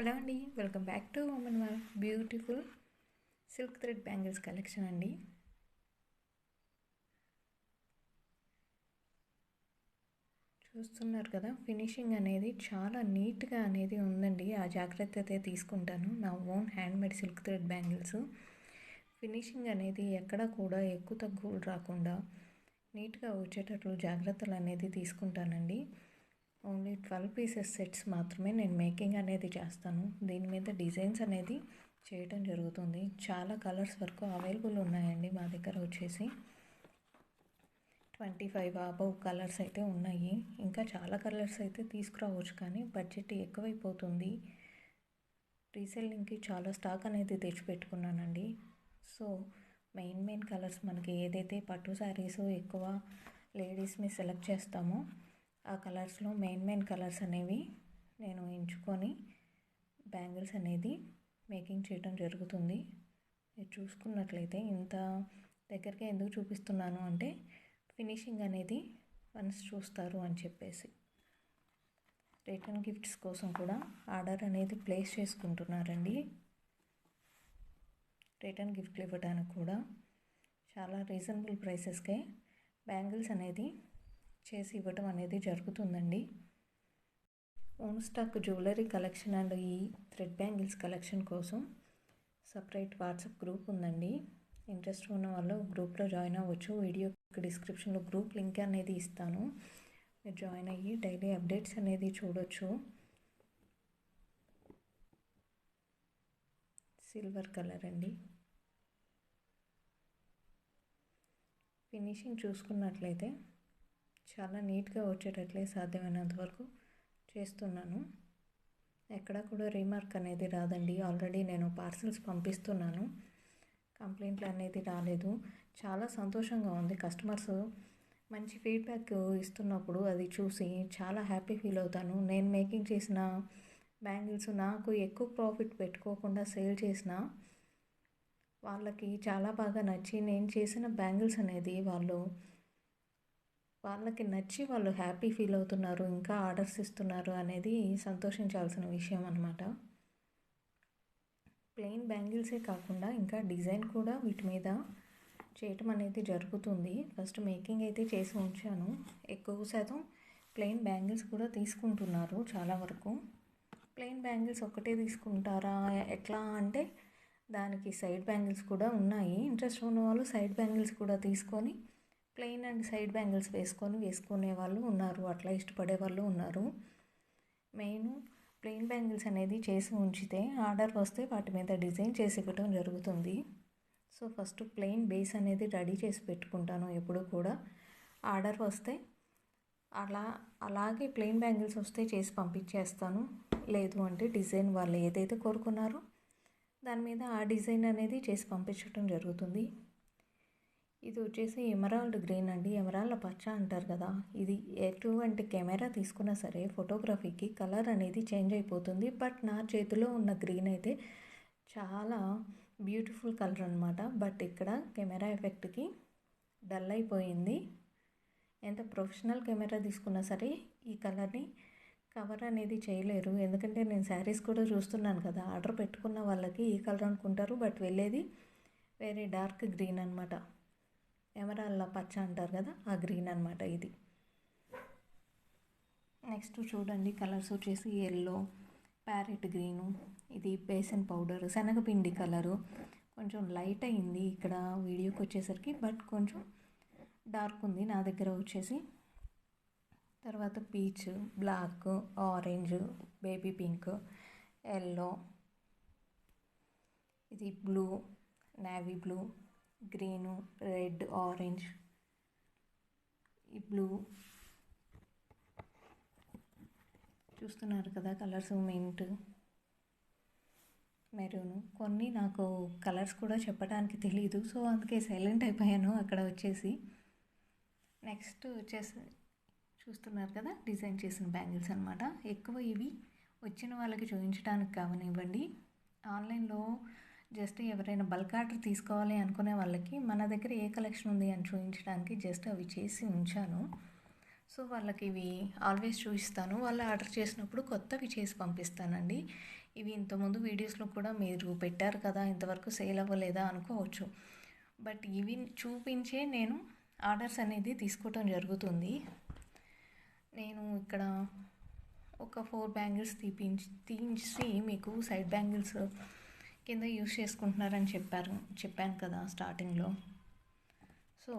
Hello అండి welcome back to women wear beautiful silk thread bangles collection అండి. చూస్తున్నారు కదా ఫినిషింగ్ అనేది చాలా నీట్గా అనేది ఉందండి. ఆ జాగ్రత్త అయితే తీసుకుంటాను. నా own handmade silk thread bangles finishing అనేది ఎక్కడ కూడా ఎక్కువ తగ్గులు రాకుండా నీట్గా వచ్చేటట్లు జాగ్రత్తలు అనేది తీసుకుంటానండి. ఓన్లీ ట్వెల్వ్ పీసెస్ సెట్స్ మాత్రమే నేను మేకింగ్ అనేది చేస్తాను. దీని మీద డిజైన్స్ అనేది చేయటం జరుగుతుంది. చాలా కలర్స్ వరకు అవైలబుల్ ఉన్నాయండి మా దగ్గర వచ్చేసి. ట్వంటీ ఫైవ్ అబవ్ కలర్స్ అయితే ఉన్నాయి. ఇంకా చాలా కలర్స్ అయితే తీసుకురావచ్చు కానీ బడ్జెట్ ఎక్కువైపోతుంది. రీసెల్లింగ్కి చాలా స్టాక్ అనేది తెచ్చిపెట్టుకున్నానండి. సో మెయిన్ మెయిన్ కలర్స్ మనకి ఏదైతే పట్టు శారీస్ ఎక్కువ లేడీస్ని సెలెక్ట్ చేస్తామో ఆ కలర్స్లో మెయిన్ మెయిన్ కలర్స్ అనేవి నేను ఎంచుకొని బ్యాంగిల్స్ అనేది మేకింగ్ చేయడం జరుగుతుంది. మీరు చూసుకున్నట్లయితే ఇంత దగ్గరికి ఎందుకు చూపిస్తున్నాను అంటే ఫినిషింగ్ అనేది వన్స్ చూస్తారు అని చెప్పేసి. రిటర్న్ గిఫ్ట్స్ కోసం కూడా ఆర్డర్ అనేది ప్లేస్ చేసుకుంటున్నారండి. రిటర్న్ గిఫ్ట్లు ఇవ్వడానికి కూడా చాలా రీజనబుల్ ప్రైసెస్కే బ్యాంగిల్స్ అనేది చేసి ఇవ్వటం అనేది జరుగుతుందండి. Own stock jewellery collection and ఈ థ్రెడ్ బ్యాంగిల్స్ కలెక్షన్ కోసం సపరేట్ వాట్సాప్ గ్రూప్ ఉందండి. ఇంట్రెస్ట్ ఉన్న వాళ్ళు గ్రూప్లో జాయిన్ అవ్వచ్చు. వీడియో డిస్క్రిప్షన్లో గ్రూప్ లింక్ అనేది ఇస్తాను. మీరు జాయిన్ అయ్యి డైలీ అప్డేట్స్ అనేది చూడొచ్చు. సిల్వర్ కలర్ అండి. ఫినిషింగ్ చూసుకున్నట్లయితే చాలా నీట్గా వచ్చేటట్లే సాధ్యమైనంత వరకు చేస్తున్నాను. ఎక్కడ కూడా రీమార్క్ అనేది రాదండి. ఆల్రెడీ నేను పార్సిల్స్ పంపిస్తున్నాను. కంప్లైంట్లు అనేది రాలేదు. చాలా సంతోషంగా ఉంది. కస్టమర్స్ మంచి ఫీడ్బ్యాక్ ఇస్తున్నప్పుడు అది చూసి చాలా హ్యాపీ ఫీల్ అవుతాను. నేను మేకింగ్ చేసిన బ్యాంగిల్స్ నాకు ఎక్కువ ప్రాఫిట్ పెట్టుకోకుండా సేల్ చేసిన వాళ్ళకి చాలా బాగా నచ్చి నేను చేసిన బ్యాంగిల్స్ అనేది వాళ్ళు వాళ్ళకి నచ్చి వాళ్ళు హ్యాపీ ఫీల్ అవుతున్నారు ఇంకా ఆర్డర్స్ ఇస్తున్నారు అనేది సంతోషించాల్సిన విషయం అనమాట ప్లెయిన్ బ్యాంగిల్సే కాకుండా ఇంకా డిజైన్ కూడా వీటి మీద చేయటం అనేది జరుగుతుంది. ఫస్ట్ మేకింగ్ అయితే చేసి ఉంచాను. ఎక్కువ శాతం ప్లెయిన్ బ్యాంగిల్స్ కూడా తీసుకుంటున్నారు చాలా వరకు. ప్లెయిన్ బ్యాంగిల్స్ ఒక్కటే తీసుకుంటారా? ఎట్లా అంటే దానికి సైడ్ బ్యాంగిల్స్ కూడా ఉన్నాయి. ఇంట్రెస్ట్ ఉన్న వాళ్ళు సైడ్ బ్యాంగిల్స్ కూడా తీసుకొని ప్లెయిన్ అండ్ సైడ్ బ్యాంగిల్స్ వేసుకొని వేసుకునే వాళ్ళు ఉన్నారు. అట్లా ఇష్టపడే వాళ్ళు ఉన్నారు. మెయిన్ ప్లెయిన్ బ్యాంగిల్స్ అనేది చేసి ఉంచితే ఆర్డర్ వస్తే వాటి మీద డిజైన్ చేసి ఇవ్వటం జరుగుతుంది. సో ఫస్ట్ ప్లెయిన్ బేస్ అనేది రెడీ చేసి పెట్టుకుంటాను ఎప్పుడు కూడా. ఆర్డర్ వస్తే అలా అలాగే ప్లెయిన్ బ్యాంగిల్స్ వస్తే చేసి పంపించేస్తాను. లేదు అంటే డిజైన్ వాళ్ళు ఏదైతే కోరుకున్నారో దాని మీద ఆ డిజైన్ అనేది చేసి పంపించడం జరుగుతుంది. ఇది వచ్చేసి ఎమరాల్డ్ గ్రీన్ అండి. ఎమరాల్డ్ పచ్చ అంటారు కదా. ఇది ఎటువంటి కెమెరా తీసుకున్నా సరే ఫోటోగ్రఫీకి కలర్ అనేది చేంజ్ అయిపోతుంది. బట్ నా చేతిలో ఉన్న గ్రీన్ అయితే చాలా బ్యూటిఫుల్ కలర్ అనమాట బట్ ఇక్కడ కెమెరా ఎఫెక్ట్కి డల్ అయిపోయింది. ఎంత ప్రొఫెషనల్ కెమెరా తీసుకున్నా సరే ఈ కలర్ని కవర్ అనేది చేయలేరు. ఎందుకంటే నేను శారీస్ కూడా చూస్తున్నాను కదా. ఆర్డర్ పెట్టుకున్న వాళ్ళకి ఈ కలర్ అనుకుంటారు. బట్ వెళ్ళేది వేరే డార్క్ గ్రీన్ అనమాట ఎమరాళ్ళ పచ్చ అంటారు కదా ఆ గ్రీన్ అనమాట ఇది. నెక్స్ట్ చూడండి కలర్స్ వచ్చేసి ఎల్లో ప్యారెట్ గ్రీను ఇది బేసన్ పౌడర్ శనగపిండి కలరు. కొంచెం లైట్ అయింది ఇక్కడ వీడియోకి వచ్చేసరికి బట్ కొంచెం డార్క్ ఉంది నా దగ్గర వచ్చేసి. తర్వాత peach black orange baby pink yellow ఇది blue navy blue green red orange ఈ బ్లూ. చూస్తున్నారు కదా కలర్స్ మింట్ మెరూను. కొన్ని నాకు కలర్స్ కూడా చెప్పడానికి తెలియదు సో అందుకే సైలెంట్ అయిపోయాను అక్కడ వచ్చేసి. నెక్స్ట్ వచ్చేసి చూస్తున్నారు కదా డిజైన్ చేసిన బ్యాంగిల్స్ అనమాట ఎక్కువ ఇవి వచ్చిన వాళ్ళకి చూపించడానికి కావనివ్వండి ఆన్లైన్లో జస్ట్ ఎవరైనా బల్క్ ఆర్డర్ తీసుకోవాలి అనుకునే వాళ్ళకి మన దగ్గర ఏ కలెక్షన్ ఉంది అని చూపించడానికి జస్ట్ అవి చేసి ఉంచాను. సో వాళ్ళకి ఇవి ఆల్వేస్ చూపిస్తాను. వాళ్ళు ఆర్డర్ చేసినప్పుడు కొత్తవి చేసి పంపిస్తానండి. ఇవి ఇంతకుముందు వీడియోస్లో కూడా మీరు పెట్టారు కదా ఇంతవరకు సేల్ అవ్వలేదా అనుకోవచ్చు. బట్ ఇవి చూపించే నేను ఆర్డర్స్ అనేది తీసుకోవటం జరుగుతుంది. నేను ఇక్కడ ఒక ఫోర్ బ్యాంగిల్స్ తీపించి తీయించి మీకు సైడ్ బ్యాంగిల్స్ కింద యూస్ చేసుకుంటున్నారని చెప్పారు చెప్పాను కదా స్టార్టింగ్లో. సో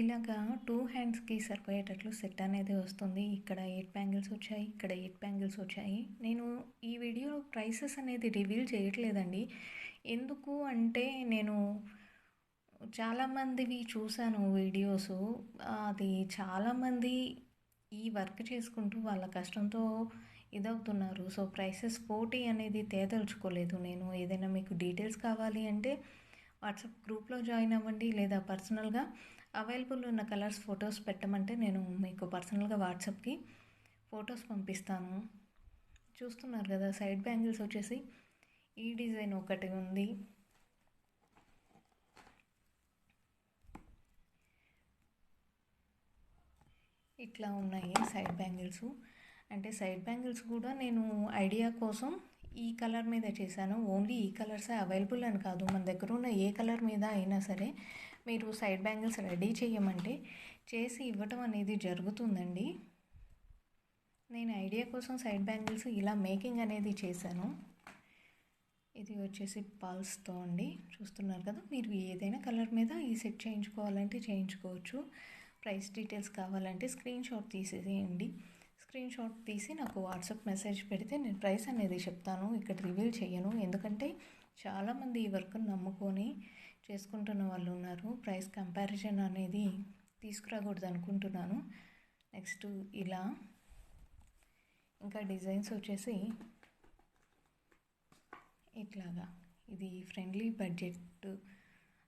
ఇలాగా టూ హ్యాండ్స్కి సరిపోయేటట్లు సెట్ అనేది వస్తుంది. ఇక్కడ ఎయిట్ బ్యాంగిల్స్ వచ్చాయి ఇక్కడ ఎయిట్ బ్యాంగిల్స్ వచ్చాయి. నేను ఈ వీడియోలో ప్రైసెస్ అనేది రివీల్ చేయట్లేదండి. ఎందుకు అంటే నేను చాలామందివి చూశాను వీడియోస్. అది చాలామంది ఈ వర్క్ చేసుకుంటూ వాళ్ళ కష్టంతో ఇదవుతున్నారు. సో ప్రైసెస్ పోటీ అనేది తేదలుచుకోలేదు. నేను ఏదైనా మీకు డీటెయిల్స్ కావాలి అంటే వాట్సాప్ గ్రూప్లో జాయిన్ అవ్వండి. లేదా పర్సనల్గా అవైలబుల్ ఉన్న కలర్స్ ఫొటోస్ పెట్టమంటే నేను మీకు పర్సనల్గా వాట్సాప్కి ఫొటోస్ పంపిస్తాను. చూస్తున్నారు కదా సైడ్ బ్యాంగిల్స్ వచ్చేసి ఈ డిజైన్ ఒకటి ఉంది. ఇట్లా ఉన్నాయి సైడ్ బ్యాంగిల్స్. అంటే సైడ్ బ్యాంగిల్స్ కూడా నేను ఐడియా కోసం ఈ కలర్ మీద చేశాను. ఓన్లీ ఈ కలర్సే అవైలబుల్ అని కాదు. మన దగ్గర ఉన్న ఏ కలర్ మీద అయినా సరే మీరు సైడ్ బ్యాంగిల్స్ రెడీ చేయమంటే చేసి ఇవ్వటం అనేది జరుగుతుందండి. నేను ఐడియా కోసం సైడ్ బ్యాంగిల్స్ ఇలా మేకింగ్ అనేది చేశాను. ఇది వచ్చేసి పల్స్తో అండి. చూస్తున్నారు కదా మీరు ఏదైనా కలర్ మీద ఈ సెట్ చేయించుకోవాలంటే చేయించుకోవచ్చు. ప్రైస్ డీటెయిల్స్ కావాలంటే స్క్రీన్ షాట్ తీసేసేయండి స్క్రీన్ షాట్ తీసి నాకు వాట్సాప్ మెసేజ్ పెడితే నేను ప్రైస్ అనేది చెప్తాను. ఇక్కడ రివీల్ చేయను ఎందుకంటే చాలామంది ఈ వర్క్ను నమ్ముకొని చేసుకుంటున్న వాళ్ళు ఉన్నారు. ప్రైస్ కంపారిజన్ అనేది తీసుకురాకూడదు అనుకుంటున్నాను. నెక్స్ట్ ఇలా ఇంకా డిజైన్స్ వచ్చేసి ఇట్లాగా. ఇది ఫ్రెండ్లీ బడ్జెట్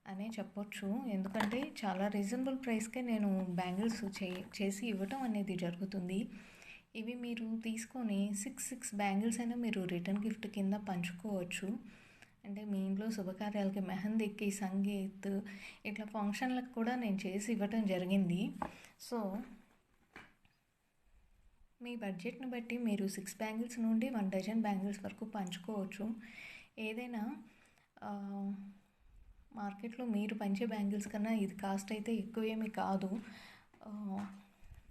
అనే చెప్పొచ్చు. ఎందుకంటే చాలా రీజనబుల్ ప్రైస్కే నేను బ్యాంగిల్స్ చే చేసి ఇవ్వటం అనేది జరుగుతుంది. ఇవి మీరు తీసుకొని సిక్స్ సిక్స్ బ్యాంగిల్స్ అయినా మీరు రిటర్న్ గిఫ్ట్ కింద పంచుకోవచ్చు. అంటే మీ ఇంట్లో శుభకార్యాలకి మెహందీకి సంగీత్ ఇట్లా ఫంక్షన్లకు కూడా నేను చేసి ఇవ్వటం జరిగింది. సో మీ బడ్జెట్ని బట్టి మీరు సిక్స్ బ్యాంగిల్స్ నుండి వన్ డజన్ బ్యాంగిల్స్ వరకు పంచుకోవచ్చు. ఏదైనా మార్కెట్లో మీరు పంచే బ్యాంగిల్స్ కన్నా ఇది కాస్ట్ అయితే ఎక్కువేమీ కాదు.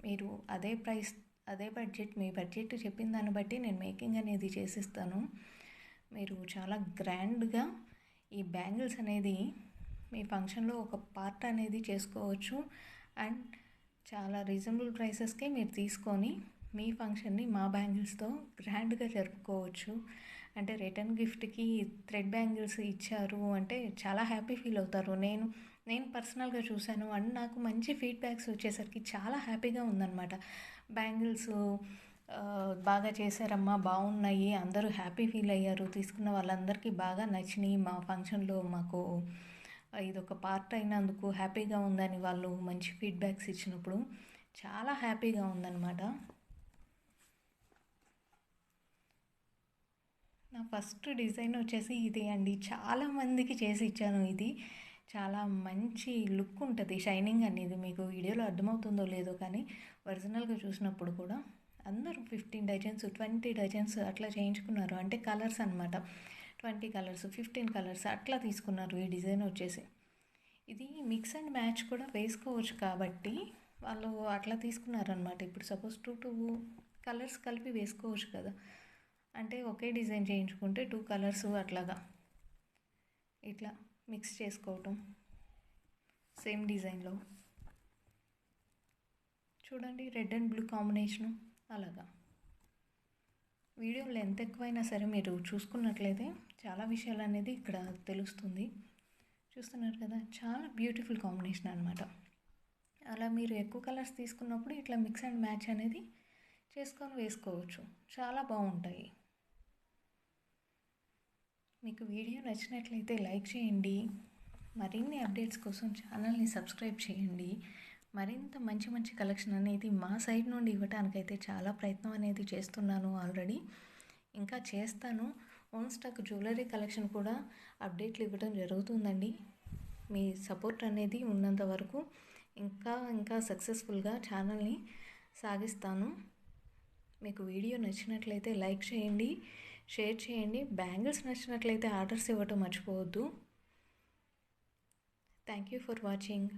మీరు అదే ప్రైస్ అదే బడ్జెట్ మీ బడ్జెట్ చెప్పిన దాన్ని బట్టి నేను మేకింగ్ అనేది చేసిస్తాను. మీరు చాలా గ్రాండ్గా ఈ బ్యాంగిల్స్ అనేది మీ ఫంక్షన్లో ఒక పార్ట్ అనేది చేసుకోవచ్చు. అండ్ చాలా రీజనబుల్ ప్రైసెస్కే మీరు తీసుకొని మీ ఫంక్షన్ని మా బ్యాంగిల్స్తో గ్రాండ్గా జరుపుకోవచ్చు. అంటే రిటర్న్ గిఫ్ట్కి థ్రెడ్ బ్యాంగిల్స్ ఇచ్చారు అంటే చాలా హ్యాపీ ఫీల్ అవుతారు. నేను నేను పర్సనల్గా చూశాను అండ్ నాకు మంచి ఫీడ్బ్యాక్స్ వచ్చేసరికి చాలా హ్యాపీగా ఉందన్నమాట. బ్యాంగిల్స్ బాగా చేశారమ్మా బాగున్నాయి అందరూ హ్యాపీ ఫీల్ అయ్యారు. తీసుకున్న వాళ్ళందరికీ బాగా నచ్చినాయి మా ఫంక్షన్లో మాకు. ఇది ఒక పార్ట్ అయినందుకు హ్యాపీగా ఉందని వాళ్ళు మంచి ఫీడ్బ్యాక్స్ ఇచ్చినప్పుడు చాలా హ్యాపీగా ఉందన్నమాట. నా ఫస్ట్ డిజైన్ వచ్చేసి ఇది అండి. చాలా మందికి చేసి ఇచ్చాను ఇది. చాలా మంచి లుక్ ఉంటుంది. షైనింగ్ అనేది మీకు వీడియోలో అర్థమవుతుందో లేదో కానీ ఒరిజినల్గా చూసినప్పుడు కూడా అందరూ ఫిఫ్టీన్ డజన్స్ ట్వంటీ డజన్స్ అట్లా చేయించుకున్నారు. అంటే కలర్స్ అనమాట ట్వంటీ కలర్స్ ఫిఫ్టీన్ కలర్స్ అట్లా తీసుకున్నారు ఈ డిజైన్ వచ్చేసి. ఇది మిక్స్ అండ్ మ్యాచ్ కూడా వేసుకోవచ్చు కాబట్టి వాళ్ళు అట్లా తీసుకున్నారనమాట ఇప్పుడు సపోజ్ టూ టూ కలర్స్ కలిపి వేసుకోవచ్చు కదా. అంటే ఒకే డిజైన్ చేయించుకుంటే టూ కలర్స్ అట్లాగా. ఇట్లా. మిక్స్ చేసుకోవటం. సేమ్ డిజైన్లో. చూడండి రెడ్ అండ్ బ్లూ కాంబినేషను అలాగా. వీడియో లెంత్ ఎక్కువైనా సరే మీరు చూసుకున్నట్లయితే చాలా విషయాలు అనేది ఇక్కడ తెలుస్తుంది. చూస్తున్నారు కదా చాలా బ్యూటిఫుల్ కాంబినేషన్ అనమాట అలా మీరు ఎక్కువ కలర్స్ తీసుకున్నప్పుడు ఇట్లా మిక్స్ అండ్ మ్యాచ్ అనేది చేసుకొని వేసుకోవచ్చు. చాలా బాగుంటాయి. మీకు వీడియో నచ్చినట్లయితే లైక్ చేయండి. మరిన్ని అప్డేట్స్ కోసం ఛానల్ని సబ్స్క్రైబ్ చేయండి. మరింత మంచి మంచి కలెక్షన్ అనేది మా సైడ్ నుండి ఇవ్వడానికైతే చాలా ప్రయత్నం అనేది చేస్తున్నాను ఆల్రెడీ. ఇంకా చేస్తాను. ఓన్ స్టాక్ జ్యువెలరీ కలెక్షన్ కూడా అప్డేట్లు ఇవ్వడం జరుగుతుందండి. మీ సపోర్ట్ అనేది ఉన్నంత వరకు ఇంకా ఇంకా సక్సెస్ఫుల్గా ఛానల్ని సాగిస్తాను. మీకు వీడియో నచ్చినట్లయితే లైక్ చేయండి. షేర్ చేయండి. బ్యాంగిల్స్ నచ్చినట్లయితే ఆర్డర్స్ ఇవ్వటం మర్చిపోవద్దు. Thank you for watching